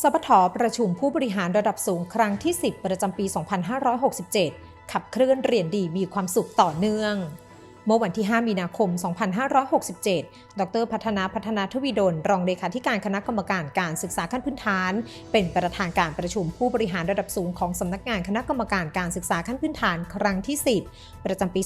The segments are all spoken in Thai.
สปทประชุมผู้บริหารระดับสูงครั้งที่ 10 ประจำปี 2567 ขับเคลื่อนเรียนดีมีความสุขต่อเนื่อง เมื่อวันที่ 5 มีนาคม 2567 ดร พัฒนาพัฒนาทวีดล รองเลขาธิการคณะกรรมการการศึกษาขั้นพื้นฐาน เป็นประธานการประชุมผู้บริหารระดับสูงของสำนักงานคณะกรรมการการศึกษาขั้นพื้นฐานครั้งที่ 10 ประจำปี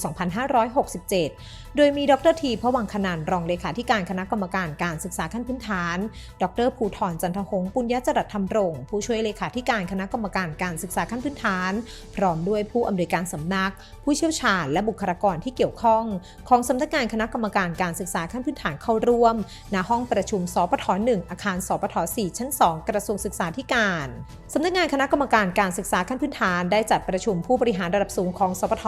2567 โดยมีดรทีพวังคณานรองเลขาธิการคณะกรรมการการศึกษาขั้นพื้นฐาน ดรภูธรจันทหงปุญญจรัตธรรมรงค์ผู้ช่วยเลขาธิการคณะกรรมการการศึกษาขั้นพื้นฐาน พร้อมด้วยผู้อำนวยการสำนัก ผู้เชี่ยวชาญและบุคลากรที่เกี่ยวข้องของสำนักงานคณะกรรมการการศึกษาขั้นพื้นฐานเข้าร่วม ณ ห้องประชุม สปท 1 อาคาร สปท 4 ชั้น 2 กระทรวงศึกษาธิการสำนักงานคณะกรรมการการศึกษาขั้นพื้นฐานได้จัดประชุมผู้บริหารระดับสูงของ สปท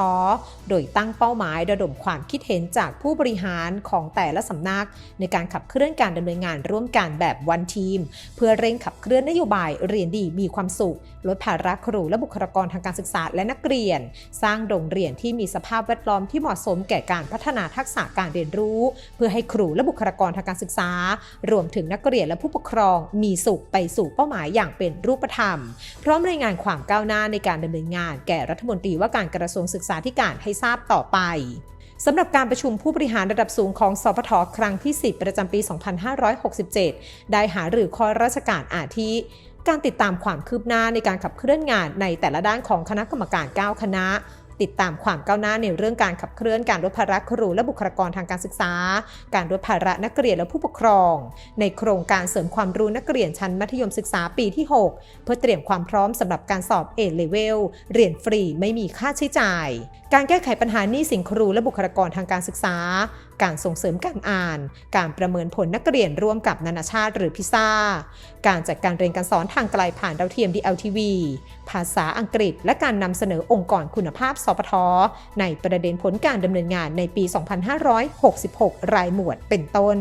โดยตั้งเป้าหมายระดมความคิดเห็นจากผู้บริหารของแต่ละสำนัก ในการขับเคลื่อนการดำเนินงานร่วมกันแบบวันทีม เพื่อเร่งขับเคลื่อนนโยบายเรียนดีมีความสุข ลดภาระครูและบุคลากรทางการศึกษาและนักเรียน สร้างโรงเรียนที่มีสภาพแวดล้อมที่เหมาะสมแก่การพัฒนาทักษะการเรียนรู้ เพื่อให้ครูและบุคลากรทางการศึกษา รวมถึงนักเรียนและผู้ปกครอง มีสุขไปสู่เป้าหมายอย่างเป็นรูปธรรม พร้อมรายงานความก้าวหน้าในการดำเนินงาน แก่รัฐมนตรีว่าการกระทรวงศึกษาธิการให้ทราบต่อไปสำหรับการประชุมผู้บริหารระดับสูงของสพทครั้งที่ 10 ประจำปี 2567 ได้หาหรือข้อราชการอาทิ การติดตามความคืบหน้าในการขับเคลื่อนงานในแต่ละด้านของคณะกรรมการ 9 คณะ ติดตามความก้าวหน้าในเรื่องการขับเคลื่อนการลดภาระครูและบุคลากรทางการศึกษา การลดภาระนักเรียนและผู้ปกครอง ในโครงการเสริมความรู้นักเรียนชั้นมัธยมศึกษาปีที่ 6 เพื่อเตรียมความพร้อมสำหรับการสอบ A Level เรียนฟรีไม่มีค่าใช้จ่าย การแก้ไขปัญหาหนี้สินครูและบุคลากรทางการศึกษา การส่งเสริมการอ่าน การประเมินผลนักเรียนร่วมกับนานาชาติหรือพิซ่า การจัดการเรียนการสอนทางไกลผ่านดาวเทียม DLTV ภาษาอังกฤษ และการนำเสนอองค์กรคุณภาพสปทในประเด็นผลการดำเนินงานในปี 2566 รายหมวดเป็นต้น